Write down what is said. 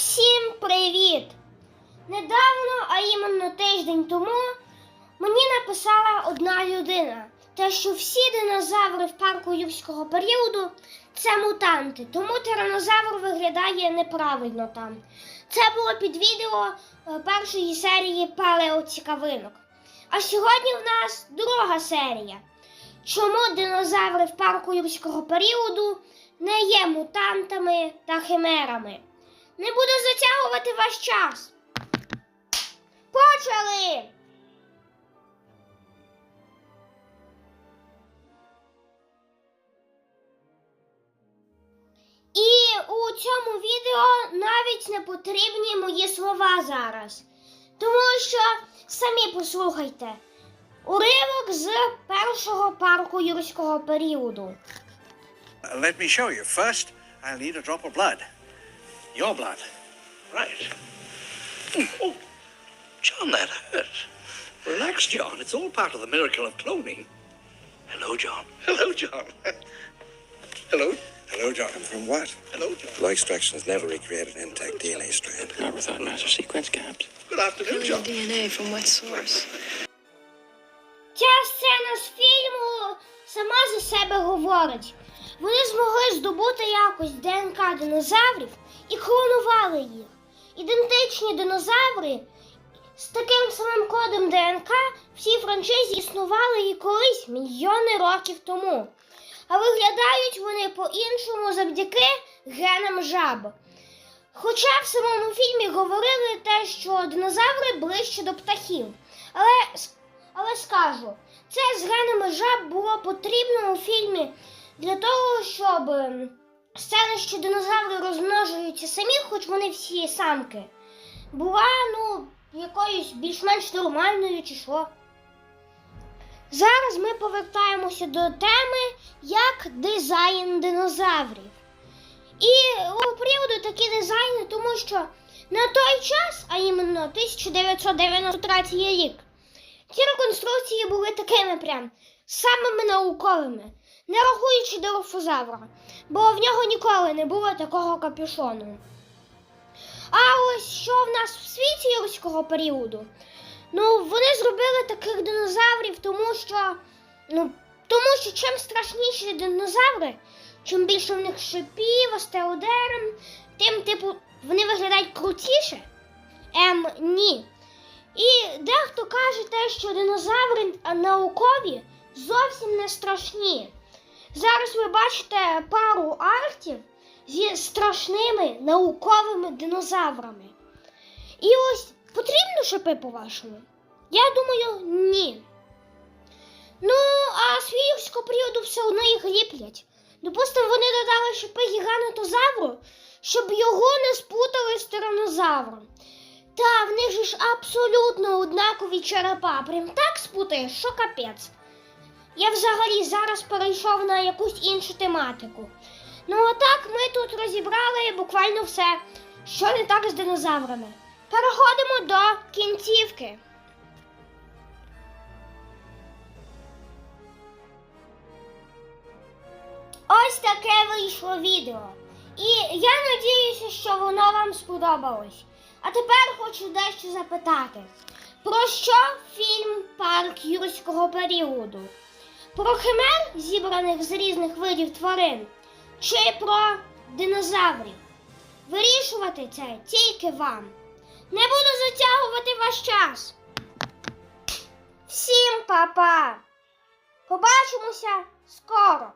Всім привіт! Недавно, а іменно тиждень тому, мені написала одна людина, те, що всі динозаври в парку юрського періоду це мутанти, тому тиранозавр виглядає неправильно там. Це було під відео е, першої серії палеоцікавинок. А сьогодні в нас друга серія. Чому динозаври в парку юрського періоду не є мутантами та химерами? Не буду затягувати ваш час. Почали! І у цьому відео навіть не потрібні мої слова зараз. Тому що самі послухайте. Уривок з першого парку юрського періоду. Let me show you. First, I'll need a drop of blood. Your blood. Right. Oh, John, that hurt. Relax, John. It's all part of the miracle of cloning. Hello, John. Hello, John. Hello. Hello, John. From what? Hello, John. Flow extraction has never recreated an intact DNA strand. Not without master sequence gaps. Good afternoon, Alien John. DNA from what source? Ця сцена з фільму сама за себе говорить. Вони змогли здобути якось ДНК динозаврів і клонували їх. Ідентичні динозаври з таким самим кодом ДНК в цій франшизі існували і колись мільйони років тому. А виглядають вони по-іншому завдяки генам жаб. Хоча в самому фільмі говорили те, що динозаври ближче до птахів. Але, але скажу, це з генами жаб було потрібно у фільмі для того, щоб ем, сцена, що динозаври розмножуються самі, хоч вони всі самки, була ну, якоюсь більш-менш нормальною чи що. Зараз ми повертаємося до теми як дизайн динозаврів. І у приводу такі дизайни, тому що на той час, а іменно 1993 рік, ці реконструкції були такими прям самими науковими, не рахуючи дилофозавра, бо в нього ніколи не було такого капюшону. А ось що в нас в світі юрського періоду? Ну, вони зробили таких динозаврів, тому що. Ну, тому що чим страшніші динозаври, чим більше в них шипів, остеодерм, тим, типу, вони виглядають крутіше. Ем, ні. І дехто каже те, що динозаври наукові зовсім не страшні. Зараз ви бачите пару артів зі страшними науковими динозаврами. І ось потрібно шипи, по-вашому? Я думаю, ні. Ну, а з вірського періоду все одно їх ліплять. Допустимо, вони додали шипи гігантозавру, щоб його не спутали з тиранозавром. Та в них ж абсолютно однакові черепа. Прям так спутаєш, що капець. Я взагалі зараз перейшов на якусь іншу тематику. Ну, отак ми тут розібрали буквально все, що не так з динозаврами. Переходимо до кінцівки. Ось таке вийшло відео. І я надіюся, що воно вам сподобалось. А тепер хочу дещо запитати. Про що фільм Парк юрського періоду? Про химер, зібраних з різних видів тварин, чи про динозаврів? Вирішувати це тільки вам. Не буду затягувати ваш час. Всім па-па! Побачимося скоро!